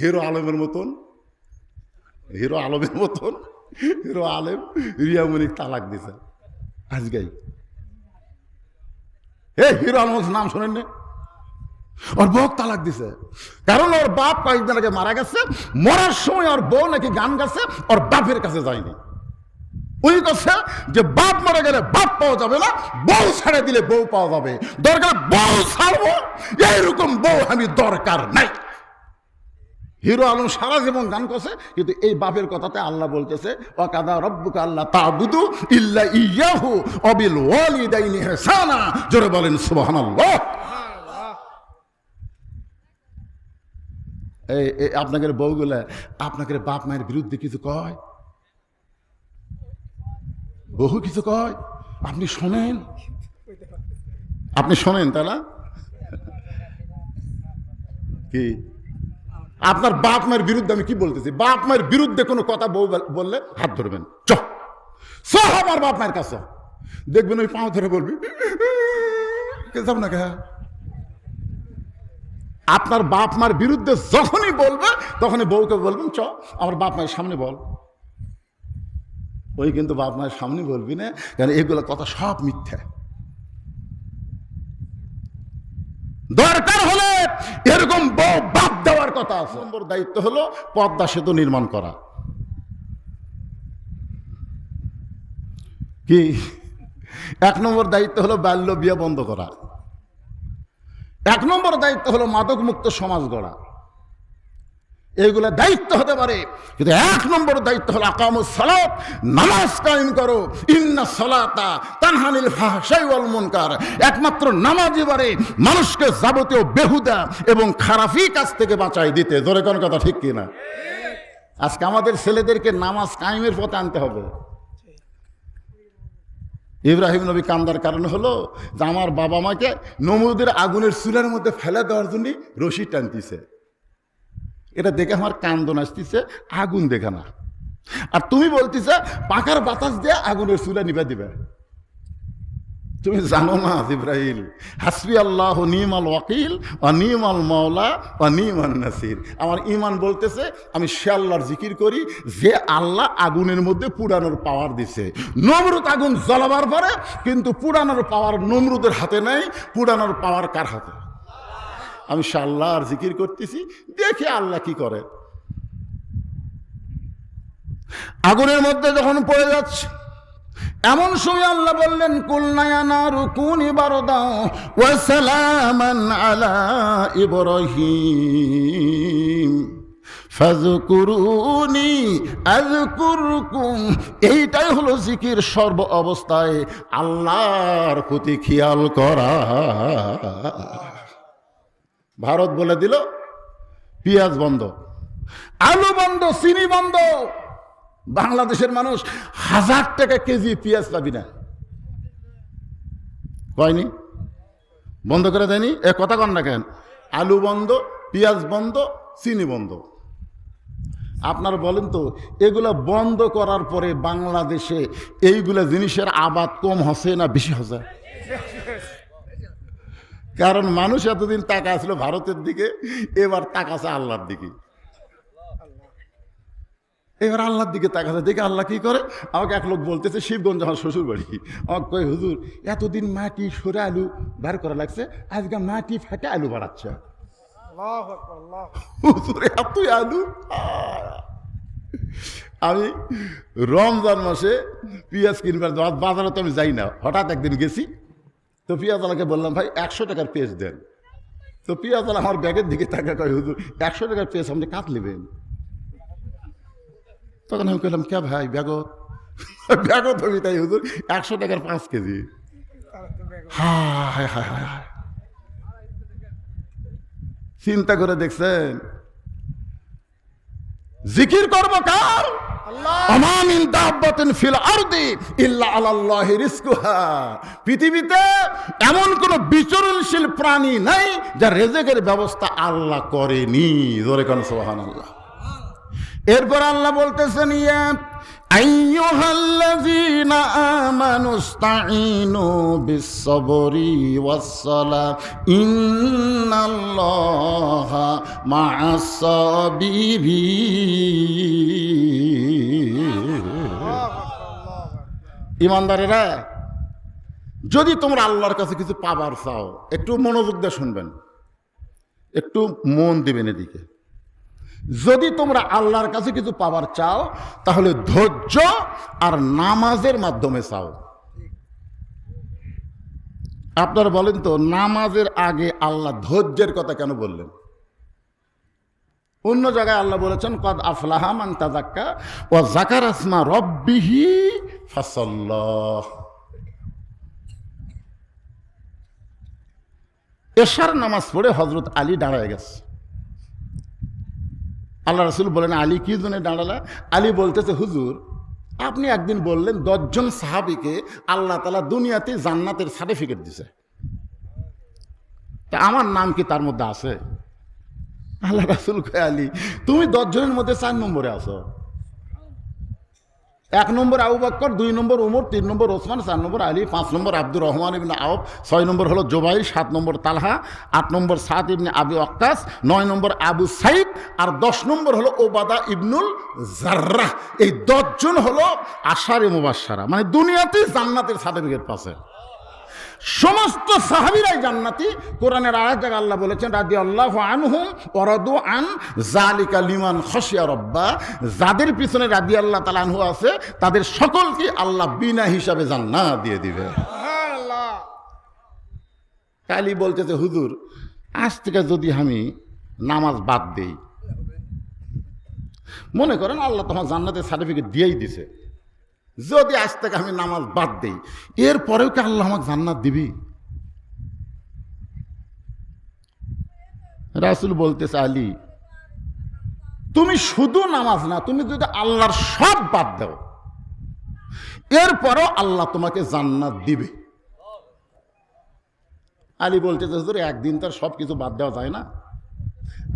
Hero আলমের মতন, hero আলমের মতন, হিরো আলেম রিয়ামণিক তালাক দিছে আজকেই হে হিরো আলমের নাম শোনেন ওর বউ তালাক দিছে। কারণ ওর বাপ কয়েকদিন আগে মারা গেছে, মরার সময় ওর বউ নাকি গান গাছে, ওর বাপের কাছে যায়নি। উনি করছে যে, বাপ মারা গেলে বাপ পাওয়া যাবে না, বউ ছেড়ে দিলে বউ পাওয়া যাবে। দরকার বউ ছাড়বো, এইরকম বউ আমি দরকার নাই। হিরো আলম সারা জীবন গান করছে, কিন্তু এই বাপের কথাতে আল্লাহ বলতেছে, ওয়াকাদা রব্বুকা আল্লাহ তাবুদু ইল্লা ইয়াহু অবিল ওয়ালিদাইনি ইহসানা। জোরে বলেন, সুবহানাল্লাহ। এই আপনাদের বউগুলা, আপনাদের বাপ মায়ের বিরুদ্ধে কিছু কয়? বহু কিছু কয়? আপনি শোনেন? আপনি শোনেন না কি? আপনার বাপ মায়ের বিরুদ্ধে আমি কি বলতেছি? বাপ মায়ের বিরুদ্ধে কোনো কথা বউ বললে হাত ধরবেন। চ। আমার বাপ মায়ের কাছে। দেখবেন ওই পাও ধরে বলবি, কে যাব না আপনার বাপ মার বিরুদ্ধে যখনই বলবে, তখনই বউকে বলবেন, চ, আমার বাপ মায়ের সামনে বল। ওই কিন্তু বাপ মায়ের সামনে বলবি না, কারণ এগুলো কথা সব মিথ্যা। দরকার হলে এরকম বউ দেওয়ার কথা আছে। নম্বর দায়িত্ব হলো পদ্মা সেতু নির্মাণ করা। কি? এক নম্বর দায়িত্ব হলো বাল্য বিয়ে বন্ধ করা। এক নম্বর দায়িত্ব হলো মাদক মুক্ত সমাজ গড়া। এইগুলো দায়িত্ব হতে পারে। কিন্তু এক নম্বর দায়িত্ব হলো আকামুস সালাত। নামাজ কায়েম করো। ইন্না সালাতা তানহানিল ফাহশাই ওয়াল মুনকার। একমাত্র নামাজই পারে মানুষকে যাবতীয় বেহুদা এবং খারাপি কাজ থেকে বাঁচাই দিতে। জোরে কোন কথা ঠিক কিনা? আজকে আমাদের ছেলেদেরকে নামাজ কায়েমের পথে আনতে হবে। ইব্রাহিম নবী কান্দার কারণ হলো যে আমার বাবা মাকে নমুদের আগুনের চুলের মধ্যে ফেলে দেওয়ার জন্য রশি টানতিছে। এটা দেখে আমার কান্দন আসতেছে, আগুন দেখে না। আর তুমি বলতেছে পাকার বাতাস দিয়ে আগুনের চুলা নিবে দিবে। তুমি জানো না ইব্রাহিম হাসবি আল্লাহ, নিমাল ওয়াকিল ও নিমাল মাওলা ও নিমান নাসির। আমার ইমান বলতেছে, আমি সে আল্লাহর জিকির করি, যে আল্লাহ আগুনের মধ্যে পুরানোর পাওয়ার দিছে। নমরুদ আগুন জ্বলাবার পরে কিন্তু পুরানোর পাওয়ার নমরুদের হাতে নেই, পুরানোর পাওয়ার কার হাতে? আমি সে আল্লাহর জিকির করতেছি, দেখে আল্লাহ কি করে? আগুনের মধ্যে যখন পড়ে যাচ্ছে, এমন সময় আল্লাহ বললেন কুলনায়ানা রুকুন ইবারদাও ওয়াসালামান আলা ইব্রাহিম। এইটাই হলো জিকির সর্ব অবস্থায় আল্লাহর প্রতি খেয়াল করা। ভারত বলে দিল, পেঁয়াজ বন্ধ। আলু বন্ধ, চিনি বন্ধ। বাংলাদেশের মানুষ হাজার টাকা কেজি পেঁয়াজ পাবি না। কয়নি? বন্ধ করে দেয়নি? এ কথা কন না কেন? আলু বন্ধ, পেঁয়াজ বন্ধ, চিনি বন্ধ। আপনার বলেন তো, এগুলা বন্ধ করার পরে বাংলাদেশে এইগুলা জিনিসের আবাদ কম হসে না বেশি হসে কারণ মানুষ এতদিন তাকা আসলো ভারতের দিকে এবার তাকাছে আল্লাহর দিকে। এবার আল্লাহর দিকে তাকাছে দেখে আল্লাহ কি করে? আমাকে এক লোক বলতেছে শিবগঞ্জ আমার শ্বশুর বাড়ি আমাকে কয় হুজুর এতদিন মাটি সরে আলু বার করা লাগছে আজকে মাটি ফাটে আলু বাড়াচ্ছে। হুজুর এতই আলু? আমি রমজান মাসে পেঁয়াজ কিনবার বাজারে তো আমি যাই না। হঠাৎ একদিন গেছি তো পেঁয়াজওয়ালাকে বললাম, ভাই, একশো টাকার পেজ দেন। তো পেঁয়াজওয়ালা আমার ব্যাগের দিকে টাকা কয়, হুজুর, একশো টাকার পেজ আপনি কাত নেবেন? তখন আমি কইলাম, কে ভাই, ব্যাগত? ব্যাগত হবি তাই, হুজুর, একশো টাকার পাঁচ কেজি। হায় হায় হায় হায়। চিন্তা করে দেখছেন, জিকির করব কার? ফিল পৃথিবীতে এমন কোন বিচরণশীল প্রাণী নাই যা রেজেকের ব্যবস্থা আল্লাহ করেনি। জোরে কোন এরপর আল্লাহ বলতেছেন ইয়া أيها الذين آمنوا استعينوا بالصبر والصلاة إن الله مع الصابرين ইমানদারেরা যদি তোমরা আল্লাহর কাছে কিছু পাবার চাও একটু মনোযোগ দিয়ে শুনবেন একটু মন দিবেন এদিকে যদি তোমরা আল্লাহর কাছে কিছু পাবার চাও, তাহলে ধৈর্য আর নামাজের মাধ্যমে চাও। আপনারা বলেন তো, নামাজের আগে আল্লাহ ধৈর্যের কথা কেন বললেন? অন্য জায়গায় আল্লাহ বলেছেন, কদ আফলাহা মান তাজাক্কা ও জাকার আসমা রব্বিহি ফাসাল্লাহ এশার নামাজ পড়ে হজরত আলী দাঁড়ায় গেছে। আল্লাহ রসুল বলেন, আলী কি জন্য দাঁড়ালা? আলী বলতেছে, হুজুর, আপনি একদিন বললেন দশজন সাহাবিকে আল্লাহ তালা দুনিয়াতে জান্নাতের সার্টিফিকেট দিছে। তা আমার নাম কি তার মধ্যে আছে? আল্লাহ রাসুল আলী, তুমি দশজনের মধ্যে চার নম্বরে আছো। এক নম্বর আবু বাক্কর, দুই নম্বর উমর, তিন নম্বর ওসমান, চার নম্বর আলী, পাঁচ নম্বর আব্দুর রহমান ইবনে আউফ, ছয় নম্বর হলো জোবাই সাত নম্বর তালহা, আট নম্বর সাত ইবনে আবি আক্কাস নয় নম্বর আবু সাইদ আর দশ নম্বর হলো ওবাদা ইবনুল জার্রাহ। এই দশজন হলো আশারে মুবাসারা মানে দুনিয়াতেই জান্নাতের সার্টিফিকেট পাশে সমস্ত সাহাবিরাই জান্নাতি। কোরআনের আরেক জায়গায় আল্লাহ বলেছেন রাদি আল্লাহ আনহুম অরদু আন জালিকা লিমান খসিয়া রব্বা। যাদের পিছনে রাদি আল্লাহ তালা আনহু আছে তাদের সকলকে আল্লাহ বিনা হিসাবে জান্নাত দিয়ে দিবে। কালি বলতেছে হুজুর আজ থেকে যদি আমি নামাজ বাদ দেই মনে করেন আল্লাহ তোমার জান্নাতের সার্টিফিকেট দিয়েই দিছে। যদি আজ থেকে আমি নামাজ বাদ দেই, এরপরেও কি আল্লাহ আমাকে জান্নাত দিবি? রাসুল বলতেছে, আলী, তুমি শুধু নামাজ না, তুমি যদি আল্লাহর সব বাদ দাও, এরপরও আল্লাহ তোমাকে জান্নাত দিবে। আলী হুজুর, একদিন তার সব কিছু বাদ দেওয়া যায় না।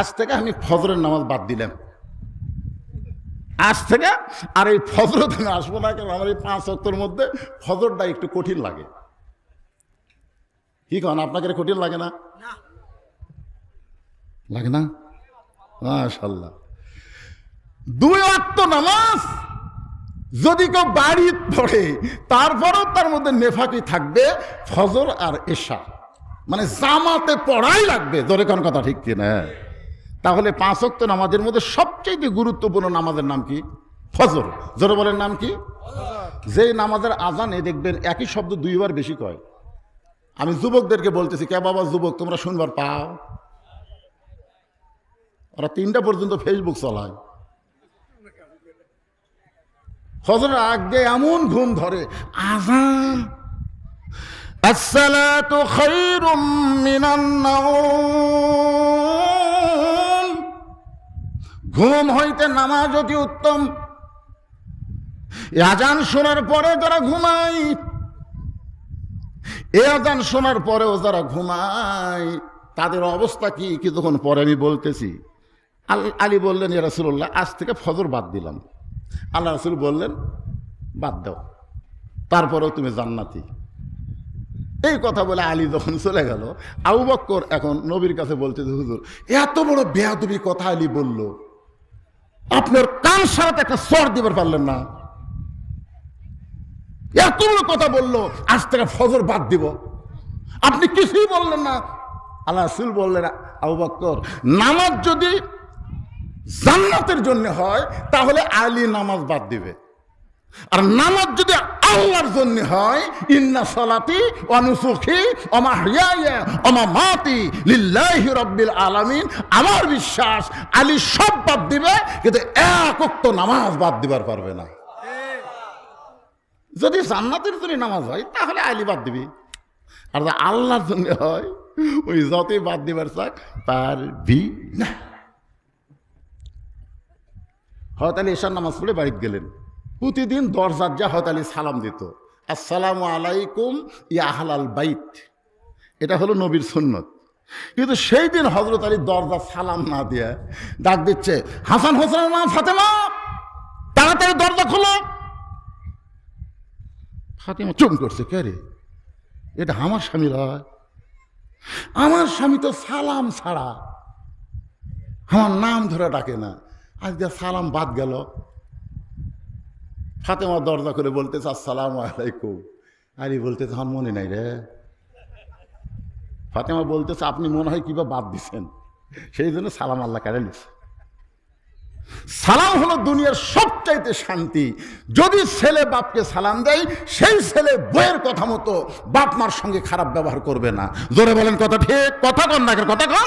আজ থেকে আমি ফজরের নামাজ বাদ দিলাম। আজ থেকে আর এই ফজরত আমি আসব না কেন আমার এই পাঁচ অক্টর মধ্যে ফজরটা একটু কঠিন লাগে। কি কন আপনাকে কঠিন লাগে না? লাগে না? মাশাল্লাহ দুই অক্ট নামাজ যদি কেউ বাড়ি পড়ে তারপরেও তার মধ্যে নেফাকি থাকবে ফজর আর এশা। মানে জামাতে পড়াই লাগবে ধরে কোন কথা ঠিক কিনা? তাহলে পাঁচ অক্ত নামাজের মধ্যে সবচেয়ে গুরুত্বপূর্ণ নামাজের নাম কি? ফজর। জোরে বলেন নাম কি? যেই নামাজের আজানে দেখবেন একই শব্দ দুইবার বেশি কয়। আমি যুবকদেরকে বলতেছি, কে বাবা যুবক, তোমরা শুনবার পাও? ওরা তিনটা পর্যন্ত ফেসবুক চালায়। ফজরের আগে এমন ঘুম ধরে, আজান, আসসালাতু খায়রুম মিনান নাওম। ঘুম হইতে নামাজ অতি উত্তম। আজান শোনার পরে যারা ঘুমায়, এ আজান শোনার পরেও যারা ঘুমায়, তাদের অবস্থা কি কিছুক্ষণ পরে আমি বলতেছি। আল আলী বললেন, ইয়া রাসুল্লাহ আজ থেকে ফজর বাদ দিলাম। আল্লাহ রাসুল বললেন, বাদ দাও। তারপরেও তুমি জান্নাতি। এই কথা বলে আলী যখন চলে গেল, আবু বক্কর এখন নবীর কাছে বলতে হুজুর, এত বড় বেয়াদবি কথা আলী বলল। আপনার কান সারাতে একটা সর দিবার পারলেন না। এত কথা বলল, আজ থেকে ফজর বাদ দিব। আপনি কিছুই বললেন না। আল্লাহ রাসুল বললেন, আবু বক্কর নামাজ যদি জান্নাতের জন্য হয়, তাহলে আলী নামাজ বাদ দিবে। আর নামাজ যদি আল্লাহর জন্য হয়, ইন্না সালাতি অনুসুখী অমা হিয়া অমা মাতি লিল্লাহি রব্বিল আলামিন। আমার বিশ্বাস, আলী সব বাদ দিবে, কিন্তু এক উক্ত নামাজ বাদ দিবার পারবে না। যদি জান্নাতের জন্য নামাজ হয়, তাহলে আলী বাদ দিবি। আর আল্লাহর জন্য হয়, ওই যতই বাদ দিবার চাক, পারবি না। হয়তো আলী এশার নামাজ পড়ে বাড়িতে গেলেন। প্রতিদিন দরজার যা হয়তো আলী সালাম দিত। আসসালামু আলাইকুম ইয়াহালাল বাইত। এটা হলো নবীর সুন্নত। কিন্তু সেই দিন হজরত আলী দরজা সালাম না দিয়ে ডাক দিচ্ছে, হাসান হোসেনের মা ফাতেমা, তাড়াতাড়ি দরজা খোলো। ফাতেমা চুম করছে, কে রে? এটা আমার স্বামী হয় আমার স্বামী তো সালাম ছাড়া আমার নাম ধরে ডাকে না। আজকে সালাম বাদ গেল ফাতেমা দরজা করে বলতেছে আসসালাম আলাইকুম। আরে বলতেছে আমার মনে নাই রে। ফাতেমা বলতেছে আপনি মনে হয় কিবা বাদ দিছেন। সেই জন্য সালাম আল্লাহ কেড়ে নিছে সালাম হলো দুনিয়ার সবচাইতে শান্তি। যদি ছেলে বাপকে সালাম দেয় সেই ছেলে বইয়ের কথা মতো বাপ মার সঙ্গে খারাপ ব্যবহার করবে না। জোরে বলেন কথা ঠিক কথা কন না কথা কন।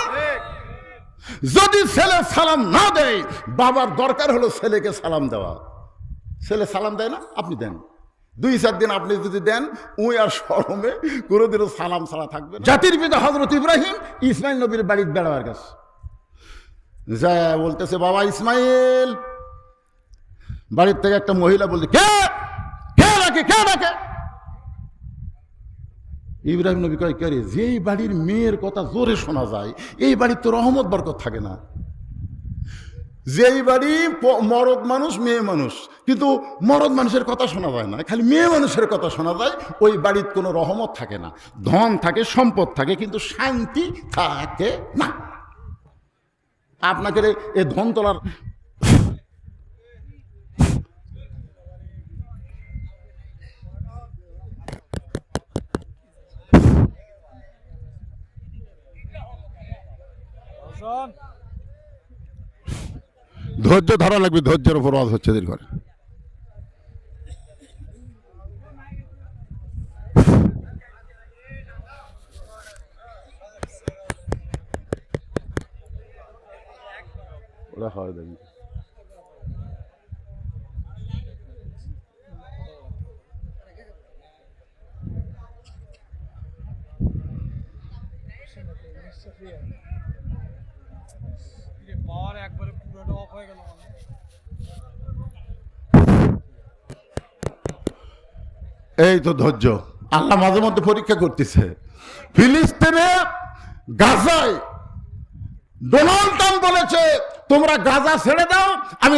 যদি ছেলে সালাম না দেয় বাবার দরকার হলো ছেলেকে সালাম দেওয়া। ছেলে সালাম দেয় না আপনি দেন। দুই চার দিন আপনি যদি দেন উই আর সরমে কোনোদিনও সালাম ছাড়া থাকবে জাতির পিতা হজরত ইব্রাহিম ইসমাইল নবীর বাড়ির বেড়াবার কাছে। যা বলতেছে বাবা ইসমাইল বাড়ির থেকে একটা মহিলা বলছে কে? কে ডাকে? কে ডাকে? ইব্রাহিম নবী কয় কে যেই বাড়ির মেয়ের কথা জোরে শোনা যায় এই বাড়ির তো রহমত বরকত থাকে না। যেই বাড়ি মরদ মানুষ, মেয়ে মানুষ। কিন্তু মরদ মানুষের কথা শোনা যায় না। খালি মেয়ে মানুষের কথা শোনা যায়। ওই বাড়ির কোনো রহমত থাকে না। ধন থাকে, সম্পদ থাকে, কিন্তু শান্তি থাকে না। আপনাকে এ ধন তোলার ধৈর্য ধরা লাগবে ধৈর্যের উপর ওয়াজ হচ্ছে দীর্ঘ ওরা হয় দেখি। মানে। এই তো ধৈর্য। আল্লাহ মাঝে মধ্যে পরীক্ষা করতেছে। ফিলিস্তিনে গাজায় ডোনাল্ড ট্রাম্প বলেছে, তোমরা গাজা ছেড়ে দাও, আমি